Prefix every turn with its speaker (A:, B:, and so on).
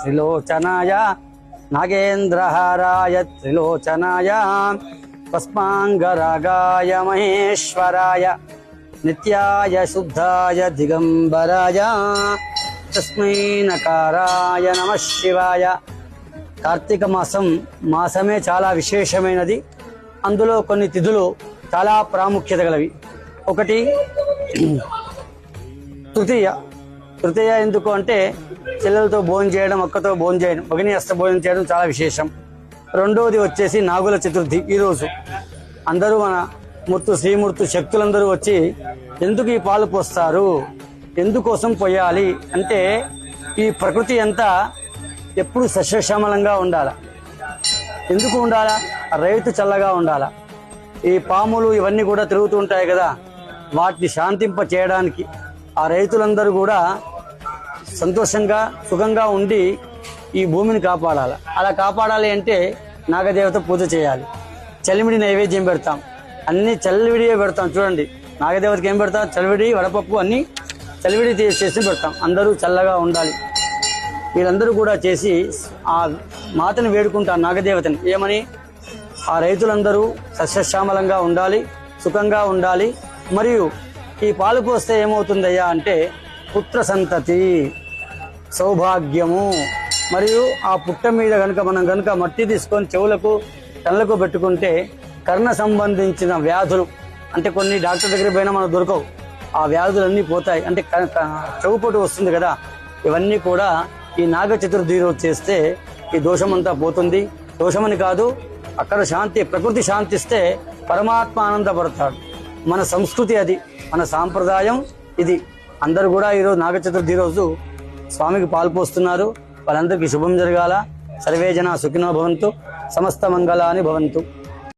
A: త్రిలోచనాయ నాగేంద్రహారాయ త్రిలోచనాయ పస్మాంగరాగాయ మహేశ్వరాయ నిత్యాయ శుద్ధాయ దిగంబరాయ తస్మై నకారాయ నమ శివాయ. కార్తీక మాసం మాసమే చాలా విశేషమైనది. అందులో కొన్ని తిథులు చాలా ప్రాముఖ్యత గలవి. ఒకటి తృతీయ తృతీయ ఎందుకు అంటే చెల్లెలతో భోజనం చేయడం ఒక్కతో భోజనం చేయడం భగిని అష్ట భోజనం చేయడం చాలా విశేషం. రెండవది వచ్చేసి నాగుల చతుర్థి ఈరోజు అందరూ మన మూర్తు శ్రీమూర్తు శక్తులందరూ వచ్చి ఎందుకు ఈ పాలు పోస్తారు? ఎందుకోసం పోయాలి? అంటే ఈ ప్రకృతి అంతా ఎప్పుడు సస్యశ్యామలంగా ఉండాల? ఎందుకు ఉండాలా? రైతు చల్లగా ఉండాలా? ఈ పాములు ఇవన్నీ కూడా తిరుగుతూ ఉంటాయి కదా. వాటిని శాంతింప చేయడానికి ఆ రైతులందరూ కూడా సంతోషంగా సుఖంగా ఉండి ఈ భూమిని కాపాడాలి. అలా కాపాడాలి అంటే నాగదేవత పూజ చేయాలి. చలిమిడి నైవేద్యం పెడతాం. అన్ని చలివిడియే పెడతాం. చూడండి నాగదేవతకి ఏం పెడతాం? చలివిడి వడపప్పు అన్ని చలివిడి చేసి పెడతాం. అందరూ చల్లగా ఉండాలి. వీళ్ళందరూ కూడా చేసి ఆ మాతను వేడుకుంటారు నాగదేవతని. ఏమని? ఆ రైతులందరూ సస్యశ్యామలంగా ఉండాలి సుఖంగా ఉండాలి. మరియు ఈ పాలు పోస్తే ఏమవుతుందయ్యా అంటే పుత్ర సంతతి సౌభాగ్యము. మరియు ఆ పుట్ట మీద కనుక మనం కనుక మట్టి తీసుకొని చెవులకు కళ్ళకు పెట్టుకుంటే కర్ణ సంబంధించిన వ్యాధులు అంటే కొన్ని డాక్టర్ దగ్గర పోయినా మనం దొరకవు. ఆ వ్యాధులన్నీ పోతాయి. అంటే క- చెవుపోటు వస్తుంది కదా ఇవన్నీ కూడా ఈ నాగ చతుర్థి రోజు చేస్తే ఈ దోషమంతా పోతుంది. దోషమని కాదు అక్కడ శాంతి ప్రకృతి శాంతిస్తే పరమాత్మ ఆనందపడతాడు. మన సంస్కృతి అది మన సాంప్రదాయం ఇది. అందరూ కూడా ఈరోజు నాగ చతుర్థి రోజు స్వామికి పాల్పోస్తున్నారు వాళ్ళందరికీ శుభం జరగాల. సర్వే జన సుఖినో భవంతు. సమస్త మంగళాని భవంతు.